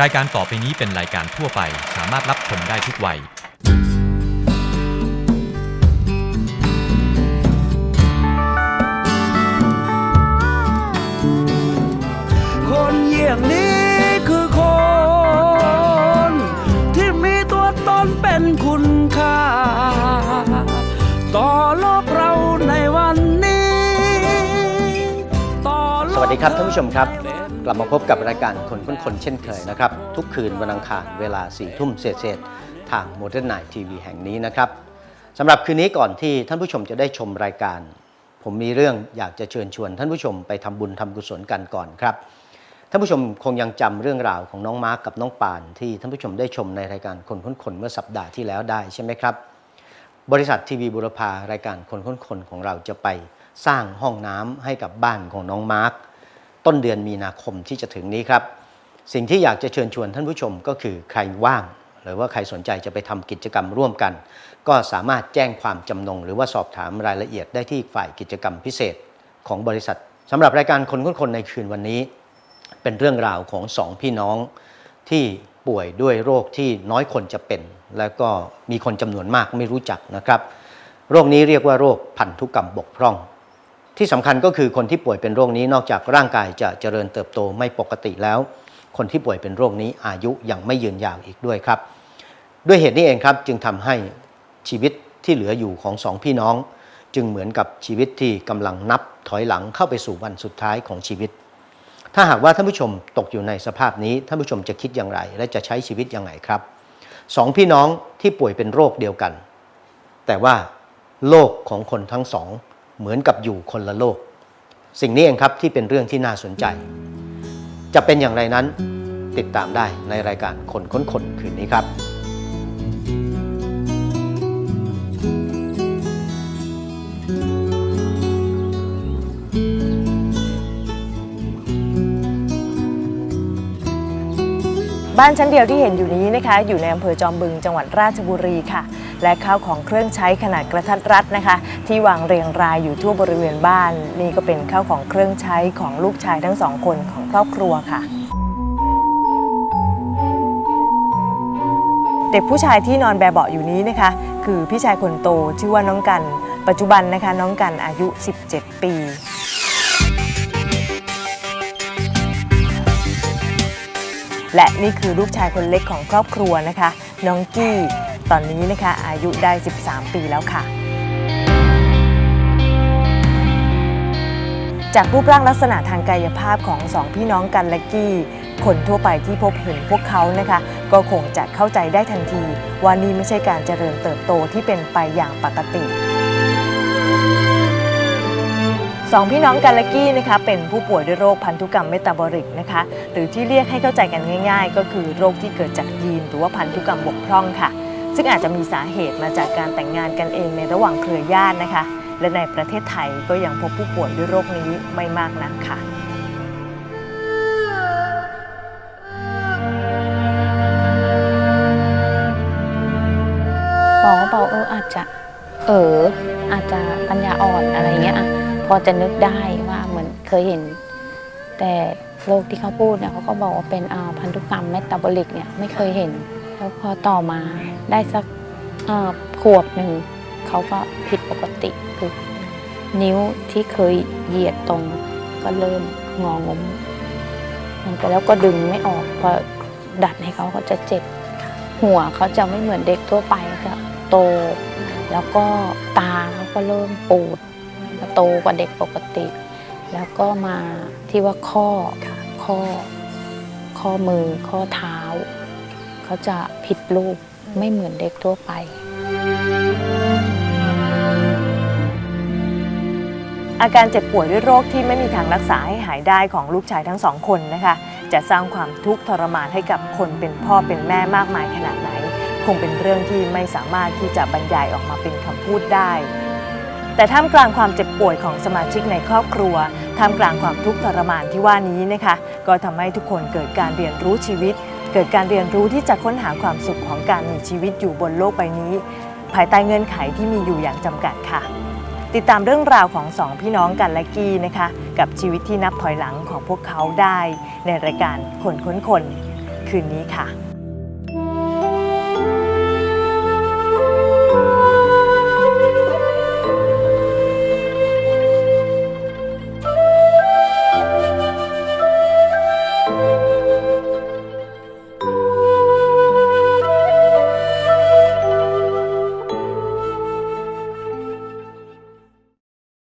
รายการต่อไปนี้เป็นรายการทั่วไป สามารถรับชมได้ทุกวัย คนอย่างนี้คือคน ที่มีตัวตนเป็นคุณค่า ต่อโลกเราในวันนี้ ต่อโลก สวัสดีครับท่านผู้ชมครับ กลับมาพบกับรายการคนค้นคนเช่นเคยนะครับ ทุกคืนวันอังคารเวลา4ี่ทุ่มเศษทางโมเดิร์นไนทีวีแห่งนี้นะครับสำหรับคืนนี้ก่อนที่ท่านผู้ชมจะได้ชมรายการ ผมมีเรื่องอยากจะเชิญชวน ท่านผู้ชมไปทำบุญทำกุศลกันก่อนครับท่านผู้ชมคงยังจำเรื่องราวของน้องมาร์กกับน้องปาน ที่ท่านผู้ชมได้ชมในรายการคนค้นคนเมื่อสัปดาห์ที่แล้วได้ใช่ไหมครับบริษัททีวีบุรพารายการคนค้นคนของเราจะไปสร้างห้องน้ำให้กับบ้านของน้องมาร์ค ต้นเดือนมีนาคมที่จะถึงนี้ครับ สิ่งที่อยากจะเชิญชวนท่านผู้ชมก็คือใครว่าง หรือว่าใครสนใจจะไปทำกิจกรรมร่วมกัน ก็สามารถแจ้งความจำนง หรือว่าสอบถามรายละเอียดได้ที่ฝ่ายกิจกรรมพิเศษของบริษัทสำหรับรายการคนค้นคนในคืนวันนี้ เป็นเรื่องราวของสองพี่น้องที่ป่วยด้วยโรคที่น้อยคนจะเป็น แล้วก็มีคนจำนวนมากไม่รู้จักนะครับ โรคนี้เรียกว่าโรคพันธุกรรมบกพร่อง ที่สำคัญก็คือคนที่ป่วยเป็นโรคนี้นอกจากร่างกายจะเจริญเติบโตไม่ปกติแล้ว คนที่ป่วยเป็นโรคนี้อายุยังไม่ยืนยาวอีกด้วยครับ ด้วยเหตุนี้เองครับจึงทำให้ชีวิตที่เหลืออยู่ของสองพี่น้อง จึงเหมือนกับชีวิตที่กำลังนับถอยหลังเข้าไปสู่วันสุดท้ายของชีวิต ถ้าหากว่าท่านผู้ชมตกอยู่ในสภาพนี้ท่านผู้ชมจะคิดอย่างไร และจะใช้ชีวิตอย่างไรครับสองพี่น้องที่ป่วยเป็นโรคเดียวกัน แต่ว่าโลกของคนทั้งสอง เหมือนกับอยู่คนละโลก สิ่งนี้เองครับที่เป็นเรื่องที่น่าสนใจ จะเป็นอย่างไรนั้นติดตามได้ในรายการคนค้นคนคืนนี้ครับบ้านชั้นเดียวที่เห็นอยู่นี้นะคะ อยู่ในอำเภอจอมบึงจังหวัดราชบุรีค่ะ และข้าวของเครื่องใช้ขนาดกระทัดรัดนะคะ ที่วางเรียงรายอยู่ทั่วบริเวณบ้าน นี่ก็เป็นข้าวของเครื่องใช้ของลูกชายทั้งสองคนของครอบครัวค่ะเด็กผู้ชายที่นอนแบเบาะอยู่นี้นะคะ คือพี่ชายคนโตชื่อว่าน้องกัน ปัจจุบันนะคะน้องกันอายุ 17 ปี และนี่คือลูกชายคนเล็กของครอบครัวนะคะ น้องกี้ ตอนนี้นะคะอายุได้ 13 ปีแล้วค่ะ จากรูปร่างลักษณะทางกายภาพของสองพี่น้องกันและกี้ คนทั่วไปที่พบเห็นพวกเขานะคะ ก็คงจะเข้าใจได้ทันที ว่านี่ไม่ใช่การเจริญเติบโตที่เป็นไปอย่างปกติสองพี่น้องกันและกี้นะคะเป็นผู้ป่วยด้วยโรคพันธุกรรมเมตาบอลิกนะคะหรือที่เรียกให้เข้าใจกันง่าย ๆ ก็คือโรคที่เกิดจากยีนหรือว่าพันธุกรรมบกพร่องค่ะ ซึ่งอาจจะมีสาเหตุมาจากการแต่งงานกันเองในระหว่างเครือญาตินะคะ และในประเทศไทยก็ยังพบผู้ป่วยด้วยโรคนี้ไม่มากนักค่ะหมอบอกเอออาจจะเอออาจจะปัญญาอ่อนอะไรเงี้ยอะพอจะนึกได้ว่าเหมือนเคยเห็น แต่โรคที่เขาพูดเนี่ยเขาก็บอกว่าเป็นพันธุกรรมเมตาบอลิกเนี่ยไม่เคยเห็น แล้วพอต่อมาได้สักขวบหนึ่งเขาก็ผิดปกติคือนิ้วที่เคยเหยียดตรงก็เริ่มงองมมันก็แล้วก็ดึงไม่ออกพอดัดให้เขาก็จะเจ็บ หัวเขาจะไม่เหมือนเด็กทั่วไปจะโต แล้วก็ตาเขาก็เริ่มปูดโตกว่าเด็กปกติ แล้วก็มาที่ว่าข้อข้อ ข้อมือข้อเท้า เขาจะผิดรูปไม่เหมือนเด็กทั่วไป อาการเจ็บป่วยด้วยโรคที่ไม่มีทางรักษาให้หายได้ของลูกชายทั้งสองคนนะคะ จะสร้างความทุกข์ทรมานให้กับคนเป็นพ่อเป็นแม่มากมายขนาดไหน คงเป็นเรื่องที่ไม่สามารถที่จะบรรยายออกมาเป็นคำพูดได้แต่ท่ามกลางความเจ็บป่วยของสมาชิกในครอบครัว ท่ามกลางความทุกข์ทรมานที่ว่านี้นะคะ ก็ทำให้ทุกคนเกิดการเรียนรู้ชีวิต เกิดการเรียนรู้ที่จะค้นหาความสุขของการมีชีวิตอยู่บนโลกใบนี้ ภายใต้เงื่อนไขที่มีอยู่อย่างจำกัดค่ะ ติดตามเรื่องราวของสองพี่น้องกันและกี้นะคะ กับชีวิตที่นับถอยหลังของพวกเขาได้ ในรายการคนค้นคน คืคืนนี้ค่ะ